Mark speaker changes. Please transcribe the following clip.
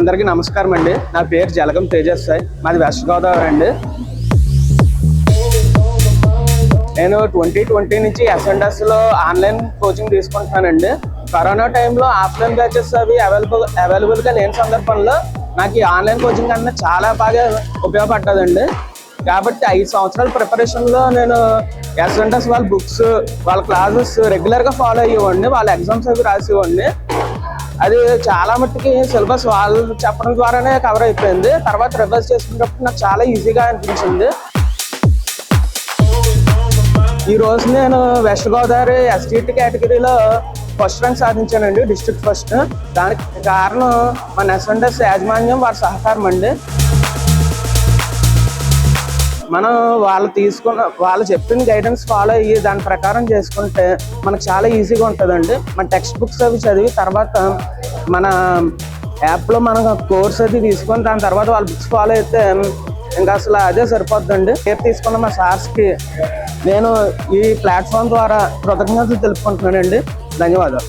Speaker 1: అందరికీ నమస్కారం అండి. నా పేరు జలగం తేజస్సాయి మాది వెస్ట్ గోదావరి అండి. నేను ట్వంటీ ట్వంటీ నుంచి ఎస్ఎండ్ఎస్లో ఆన్లైన్ కోచింగ్ తీసుకుంటున్నానండి. కరోనా టైంలో ఆఫ్లైన్ బ్యాచెస్ అవి అవైలబుల్ అవైలబుల్గా లేని సందర్భంలో నాకు ఈ ఆన్లైన్ కోచింగ్ అన్నది చాలా బాగా ఉపయోగపడ్డదండి. కాబట్టి ఐదు సంవత్సరాల ప్రిపరేషన్లో నేను ఎస్ఎండ్ఎస్ వాళ్ళ బుక్స్ వాళ్ళ క్లాసెస్ రెగ్యులర్గా ఫాలో అయ్యేవాడిని. వాళ్ళ ఎగ్జామ్స్ అవి రాసేవాడిని. అది చాలా మట్టుకి సిలబస్ వాళ్ళు చెప్పడం ద్వారానే కవర్ అయిపోయింది. తర్వాత రివర్స్ చేసుకున్నప్పుడు నాకు చాలా ఈజీగా అనిపించింది. ఈ రోజు నేను వెస్ట్ గోదావరి ఎస్టీటీ కేటగిరీలో ఫస్ట్ ర్యాంక్ సాధించానండి డిస్ట్రిక్ట్ ఫస్ట్ దానికి కారణం మన ఎస్ఎండ్ఎస్ యాజమాన్యం వారి సహకారం అండి. మనం వాళ్ళు తీసుకున్న వాళ్ళు చెప్పిన గైడెన్స్ ఫాలో అయ్యి దాని ప్రకారం చేసుకుంటే మనకు చాలా ఈజీగా ఉంటుందండి. మన టెక్స్ట్ బుక్స్ అవి చదివి తర్వాత మన యాప్లో మనం కోర్స్ అది తీసుకొని దాని తర్వాత వాళ్ళ బుక్స్ ఫాలో అయితే ఇంకా అసలు అదే సరిపోద్దండి. పేరు తీసుకున్న మా సార్స్కి నేను ఈ ప్లాట్ఫామ్ ద్వారా కృతజ్ఞతలు తెలుపుకుంటున్నానండి. ధన్యవాదాలు.